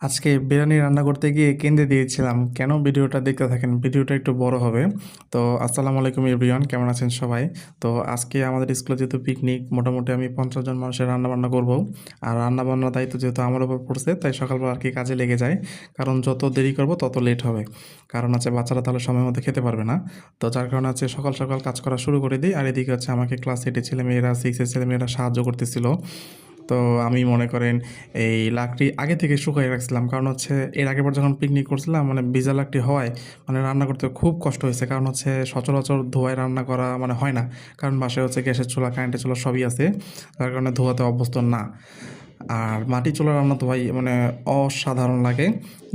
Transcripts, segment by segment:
আজকে বিরিয়ানি রান্না করতে গিয়ে কেঁদে দিয়েছিলাম। কেন ভিডিওটা দেখতে থাকেন? ভিডিওটা একটু বড় হবে। তো আসসালামু আলাইকুম এভরিওয়ান, কেমন আছেন সবাই? তো আজকে আমাদের স্কুলে যেহেতু পিকনিক মোটামুটি আমি পঞ্চাশ জন মানুষের রান্না বান্না করব। আর রান্না বান্নার দায়িত্ব যেহেতু আমার উপর পড়ছে, তাই সকালবেলা আর কি কাজে লেগে যায়। কারণ যত দেরি করব, তত লেট হবে। কারণ আছে বাচ্চারা তাহলে সময় মতো খেতে পারবে না। তো যার কারণে আছে সকাল সকাল কাজ করা শুরু করে দিই। আর এদিকে হচ্ছে আমাকে ক্লাস এইটের ছেলেমেয়েরা সিক্সের ছেলেমেয়েরা সাহায্য করতেছিল। তো আমি মনে করেন এই লাকড়ি আগে থেকে শুকাই রাখছিলাম। কারণ হচ্ছে এর আগেবার যখন পিকনিক করছিলাম মানে ভিজা লাকড়ি হওয়ায় মানে রান্না করতে খুব কষ্ট হয়েছে। কারণ হচ্ছে সচরাচর ধোয়ায় রান্না করা মানে হয় না। কারণ বাসায় হচ্ছে গ্যাসের চুলা কারেন্টের চুলা সবই আছে। যার কারণে ধোয়াতে অভ্যস্ত না। আর মাটি চোলা রান্না তো ভাই মানে অসাধারণ লাগে।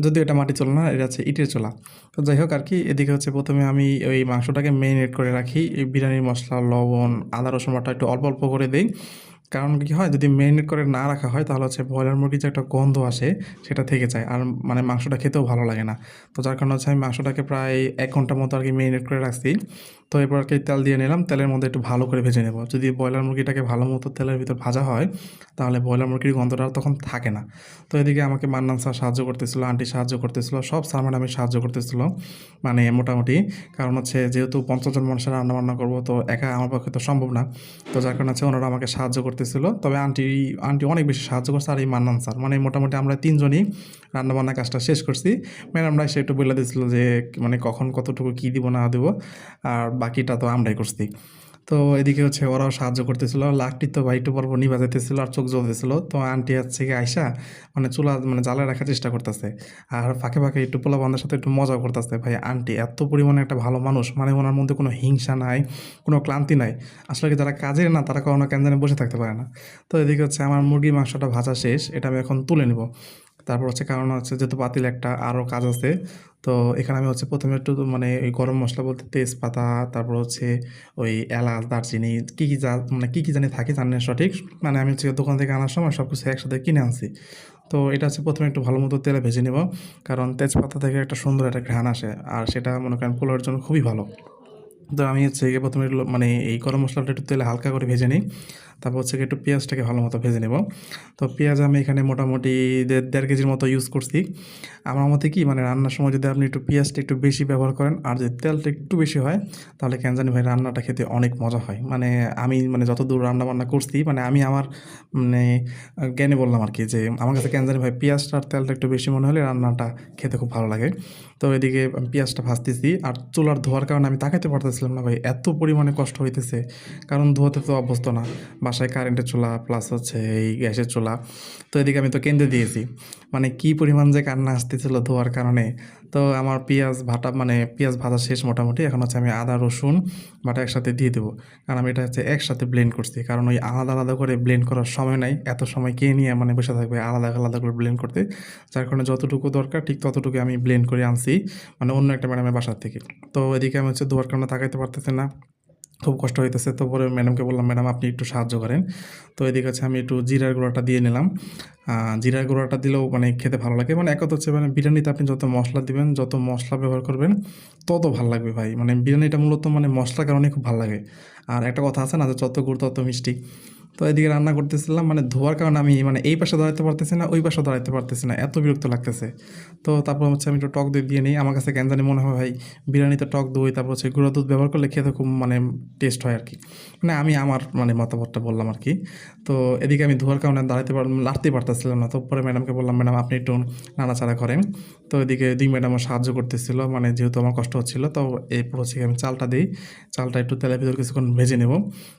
যদিও এটা মাটি চোলা না, এটা হচ্ছে ইটের চোলা। তো যাই হোক আর কি, এদিকে হচ্ছে প্রথমে আমি ওই মাংসটাকে মেরিনেট করে রাখি। বিরিয়ানির মশলা, লবণ, আদা, রসুন বাটা একটু অল্প অল্প করে দিই। কারণ কি হয়, যদি মেরিনেট করে না রাখা হয়, তাহলে হচ্ছে ব্রয়লার মুরগির যে একটা গন্ধ আসে, সেটা থেকে যায়। আর মানে মাংসটা খেতেও ভালো লাগে না। তো যার কারণে হচ্ছে আমি মাংসটাকে প্রায় এক ঘণ্টার মতো আর কি মেরিনেট করে রাখছি। তো এরপর আর কি তেল দিয়ে নিলাম, তেলের মধ্যে একটু ভালো করে ভেজে নেব। যদি ব্রয়লার মুরগিটাকে ভালো মতো তেলের ভিতর ভাজা হয়, তাহলে ব্রয়লার মুরগির গন্ধটা তখন থাকে না। তো এদিকে আমাকে মান্নান স্যার সাহায্য করতেছিল, আন্টি সাহায্য করতেছিল, সব স্যার আমি সাহায্য করতেছিল মানে মোটামুটি। কারণ হচ্ছে যেহেতু পঞ্চাশ জন মানুষের রান্না বান্না করব, তো একা আমার পক্ষে তো সম্ভব না। তো যার কারণে হচ্ছে ওনারা আমাকে সাহায্য করতেছিল। তবে আন্টি আন্টি অনেক বেশি সাহায্য করছে আর এই মান্নান স্যার। মানে মোটামুটি আমরা তিনজনই রান্নাবান্না কাজটা শেষ করছি। ম্যাডামরা এসে একটু বলে দিয়েছিল যে মানে কখন কতটুকু কী দিব না দেবো, আর বাকিটা তো আমরাই করছি। তো এদিকে হচ্ছে ওরাও সাহায্য করতেছিল লাকটি তো ভাই একটু পরপর নিভা যেতেছিল আর চোখ জ্বলতেছিল। তো আন্টি হচ্ছে কি আইসা মানে চুলা মানে জ্বালায় রাখার চেষ্টা করতেছে। আর ফাঁকে ফাঁকে একটু পোলা বান্ধার সাথে একটু মজা করতেছে। ভাই, আন্টি এত পরিমাণে একটা ভালো মানুষ মানে ওনার মধ্যে কোনো হিংসা নাই, কোনো ক্লান্তি নাই। আসলে কি যারা কাজের না, তারা কখনো কেন বসে থাকতে পারে না। তো এদিকে হচ্ছে আমার মুরগির মাংসটা ভাজা শেষ, এটা আমি এখন তুলে নেব। তারপর হচ্ছে কারণ হচ্ছে যেহেতু পাতিল একটা আরও কাজ আছে তো এখানে আমি হচ্ছে প্রথমে একটু মানে ওই গরম মশলা বলতে তেজপাতা, তারপর হচ্ছে ওই এলাচ, দারচিনি, কী কী যা মানে কী কী জানি থাকে জানি না সঠিক। মানে আমি হচ্ছে দোকান থেকে আনার সময় সব কিছু একসাথে কিনে আনছি। তো এটা হচ্ছে প্রথমে একটু ভালো মতো তেলে ভেজে নেব। কারণ তেজপাতা থেকে একটা সুন্দর একটা ঘ্রাণ আসে আর সেটা মনে করেন পোলাওয়ের জন্য খুবই ভালো। তো আমি হচ্ছে প্রথমে মানে এই গরম মশলাটা একটু তেলে হালকা করে ভেজে নিই। তারপর হচ্ছে একটু পেঁয়াজটাকে ভালো মতো ভেজে নেব। তো পেঁয়াজ আমি এখানে মোটামুটি দেড় কেজির মতো ইউজ করছি। আমার মতে কি মানে রান্নার সময় যদি আপনি একটু পেঁয়াজটা একটু বেশি ব্যবহার করেন আর যদি তেলটা একটু বেশি হয়, তাহলে কেন জানি ভাই রান্নাটা খেতে অনেক মজা হয়। মানে আমি মানে যতদূর রান্না বান্না করছি মানে আমি আমার মানে জ্ঞানে বললাম আর কি যে আমার কাছে কেন জানি ভাই পেঁয়াজটা আর তেলটা একটু বেশি মনে হলে রান্নাটা খেতে খুব ভালো লাগে। তো এদিকে পেঁয়াজটা ভাজতেছি আর চুলার ধোয়ার কারণে আমি তাকাইতে পারতেছিলাম না ভাই, এত পরিমাণে কষ্ট হইতেছে। কারণ ধোয়াতে তো অভ্যস্ত না বাসায় কারেন্টের চুলা প্লাস হচ্ছে এই গ্যাসের চুলা। তো এদিকে আমি তো কেন্দ্রে দিয়েছি। মানে কি পরিমাণ যে কান্না আসতেছিল ধোয়ার কারণে। তো আমার পেঁয়াজ ভাটা মানে পেঁয়াজ ভাজা শেষ মোটামুটি। এখন হচ্ছে আমি আদা, রসুন, বাটা একসাথে দিয়ে দেবো। কারণ আমি এটা হচ্ছে একসাথে ব্লেন্ড করছি। কারণ ওই আলাদা আলাদা করে ব্লেন্ড করার সময় নাই। এত সময় কে নিয়ে মানে বসে থাকবে আলাদা আলাদা করে ব্লেন্ড করতে? যার কারণে যতটুকু দরকার, ঠিক ততটুকু আমি ব্লেন্ড করে আনছি। মানে অন্য একটা ম্যাডামের বাসার থেকে। তো এদিকে আমি হচ্ছে ধোয়ার কারণে তাকাইতে পারতেছে না। খুব কষ্ট হইতেছে। তো পরে ম্যাডামকে বললাম ম্যাডাম আপনি একটু সাহায্য করেন। তো এদিকে হচ্ছে আমি একটু জিরার গুঁড়াটা দিয়ে নিলাম। জিরার গুঁড়াটা দিলেও মানে খেতে ভালো লাগে। মানে একত হচ্ছে মানে বিরিয়ানিতে আপনি যত মশলা দিবেন, যত মশলা ব্যবহার করবেন, তত ভালো লাগবে ভাই। মানে বিরিয়ানিটা মূলত মানে মশলার কারণে খুব ভালো লাগে। আর একটা কথা আছে না, যে যত গুড় তত মিষ্টি। তো এদিকে রান্না করতেছিলাম মানে ধোয়ার কারণে আমি মানে এই পাশে দাঁড়াতে পারতেছি না, ওই পাশে দাঁড়াতে পারতেছি না, এত বিরক্ত লাগতেছে। তো তারপর হচ্ছে আমি একটু টক দই দিয়ে নিই, আমার কাছে কেন জানি মনে হয় ভাই বিরিয়ানিতে টক দই, তারপর হচ্ছে গুঁড়ো দুধ ব্যবহার করলে খেতে খুব মানে টেস্ট হয় আর কি মানে আমি আমার মানে মতামতটা বললাম আর কি তো এদিকে আমি ধোয়ার কারণে দাঁড়াতে পার লাড়তে পারতেছিলাম না, তো পরে ম্যাডামকে বললাম, ম্যাডাম, আপনি একটু নাড়াচাড়া করেন। তো এদিকে দুই ম্যাডামও সাহায্য করতেছিল মানে যেহেতু আমার কষ্ট হচ্ছিল, তো এরপর হচ্ছে আমি চালটা দিই, চালটা একটু তেলের ভিতর কিছুক্ষণ ভেজে নেব।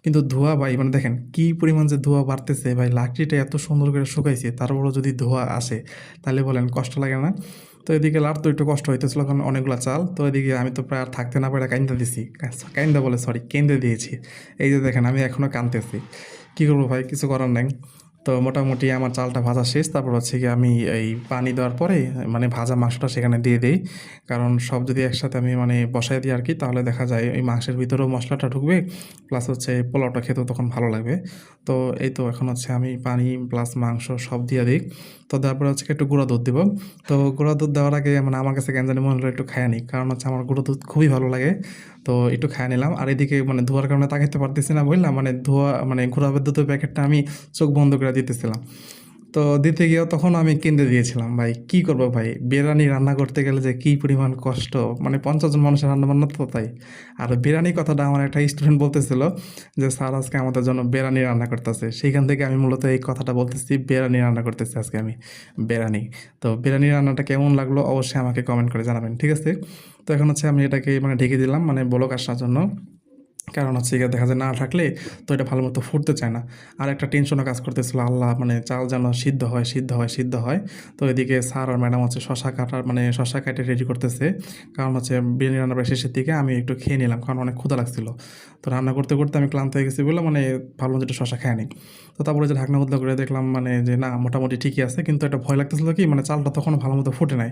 কিন্তু ধোয়া ভাই মানে দেখেন কী পরিমাণ যে ধোয়া বাড়তেছে, ভাই, লাকড়িটা এত সুন্দর করে শুকাইছে, তারপরও যদি ধোয়া আসে, তাহলে বলেন কষ্ট লাগে না। তো এদিকে লার তো একটু কষ্ট হইতেছিল, কারণ অনেকগুলো চাল, তো এদিকে আমি তো প্রায় আর থাকতে না পারে কাইন্দা দিছি। কাইন্দা বলে সরি কেন্দে দিয়েছি। এই যে দেখেন, আমি এখনও কানতেছি। কী করব ভাই, কিছু করার নাই। তো মোটামুটি আমার চালটা ভাজা শেষ। তারপর হচ্ছে কি আমি এই পানি দেওয়ার পরে মানে ভাজা মাংসটা সেখানে দিয়ে দিই। কারণ সব যদি একসাথে আমি মানে বসাই দিই আর কি তাহলে দেখা যায় ওই মাংসের ভিতরেও মশলাটা ঢুকবে প্লাস হচ্ছে পোলাওটা খেতেও তখন ভালো লাগবে। তো এই তো এখন হচ্ছে আমি পানি প্লাস মাংস সব দিয়ে দিই। তো তারপরে হচ্ছে একটু গুঁড়া দুধ দিব। তো গুঁড়া দুধ দেওয়ার আগে মানে আমার কাছে কেন জানি মনে হলো একটু খায় নিই কারণ হচ্ছে আমার গুঁড়ো দুধ খুবই ভালো লাগে। তো একটু খায় নিলাম। আর এদিকে মানে ধোয়ার কারণে তাকাইতে পারতেছি না বুঝলাম মানে ধোয়া মানে গুঁড়া দুধের প্যাকেটটা আমি চোখ বন্ধ করে দিতেছিলাম। তো দিতে গিয়েও তখন আমি কেন্দ্রে দিয়েছিলাম, ভাই, কি করব ভাই? বিরিয়ানি রান্না করতে গেলে যে কী পরিমাণ কষ্ট? মানে পঞ্চাশ জন মানুষের রান্না বান্না তো তাই। আর বিরিয়ানি কথাটা আমার একটা স্টুডেন্ট বলতেছিল যে, স্যার, আজকে আমাদের জন্য বিরিয়ানি রান্না করতেছে। সেইখান থেকে আমি মূলত এই কথাটা বলতেছি, বিরিয়ানি রান্না করতেছি আজকে আমি, বিরিয়ানি। তো বিরিয়ানি রান্নাটা কেমন লাগল অবশ্যই আমাকে কমেন্ট করে জানাবেন, ঠিক আছে? তো এখন হচ্ছে আমি এটাকে মানে ঢেকে দিলাম মানে বলক আসার জন্য। কারণ হচ্ছে এখানে দেখা যায় না থাকলে তো এটা ভালো মতো ফুটতে চায় না। আর একটা টেনশনও কাজ করতেছিল, আল্লাহ মানে চাল যেন সিদ্ধ হয় সিদ্ধ হয় সিদ্ধ হয়। তো এদিকে স্যার আর ম্যাডাম হচ্ছে শশা কাটার মানে শশা কাটে রেডি করতেছে। কারণ হচ্ছে বিরিয়ানি প্রায় শেষের দিকে আমি একটু খেয়ে নিলাম, কারণ অনেক ক্ষুধা লাগছিল। তো রান্না করতে করতে আমি ক্লান্ত হয়ে গেছি বলে মানে ভাবলাম যে একটু শশা খেয়ে নিই তো তারপরে যে ঢাকনা বদলা করে দেখলাম মানে যে না, মোটামুটি ঠিকই আছে, কিন্তু এটা ভয় লাগতেছিল কি মানে চালটা তখন ভালো মতো ফুটে নাই।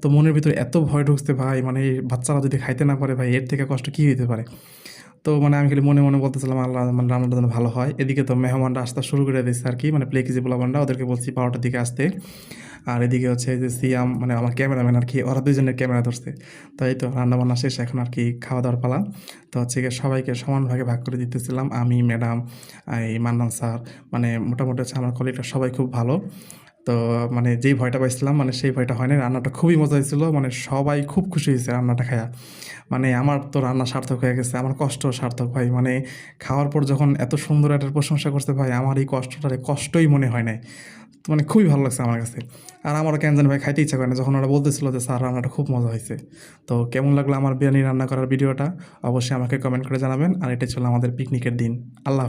তো মনের ভিতরে এত ভয় ঢুকছে ভাই মানে এই বাচ্চারা যদি খাইতে না পারে ভাই, এর থেকে কষ্ট কী হতে পারে? তো মানে আমি খালি মনে মনে বলতেছিলাম আল্লাহ মানে রান্নাটা যেন ভালো হয়। এদিকে তো মেহমানরা আসতে শুরু করে দিচ্ছে আর কি মানে প্লে কেজি পোলাবানরা ওদেরকে বলছি বারোটার দিকে আসতে। আর এদিকে হচ্ছে যে সিয়াম মানে আমার ক্যামেরাম্যান আর কি, ওরা দুজনের ক্যামেরা ধরছে। তো এই তো রান্না বান্না শেষ, এখন আর কি খাওয়া দাওয়ার পালা। তো হচ্ছে গিয়ে সবাইকে সমান ভাগে ভাগ করে দিতেছিলাম। আমি, ম্যাডাম, এই মান্নান স্যার মানে মোটামুটি হচ্ছে আমার কলিগটা সবাই খুব ভালো। তো মানে যেই ভয়টা পাইছিলাম মানে সেই ভয়টা হয় না রান্নাটা খুবই মজা হয়েছিল মানে সবাই খুব খুশি হয়েছে রান্নাটা খায়া। মানে আমার তো রান্না সার্থক হয়ে গেছে, আমার কষ্ট সার্থক ভাই। মানে খাওয়ার পর যখন এত সুন্দর একটা প্রশংসা করছে ভাই, আমার এই কষ্টটা কষ্টই মনে হয় নাই। তো মানে খুবই ভালো লাগছে আমার কাছে। আর আমারও কেন জানি ভাই খাইতে ইচ্ছা করে না, যখন ওরা বলতেছিল যে, স্যার, রান্নাটা খুব মজা হয়েছে। তো কেমন লাগল আমার বিরিয়ানি রান্না করার ভিডিওটা? অবশ্যই আমাকে কমেন্ট করে জানাবেন। আর এটা ছিল আমাদের পিকনিকের দিন। আল্লাহ।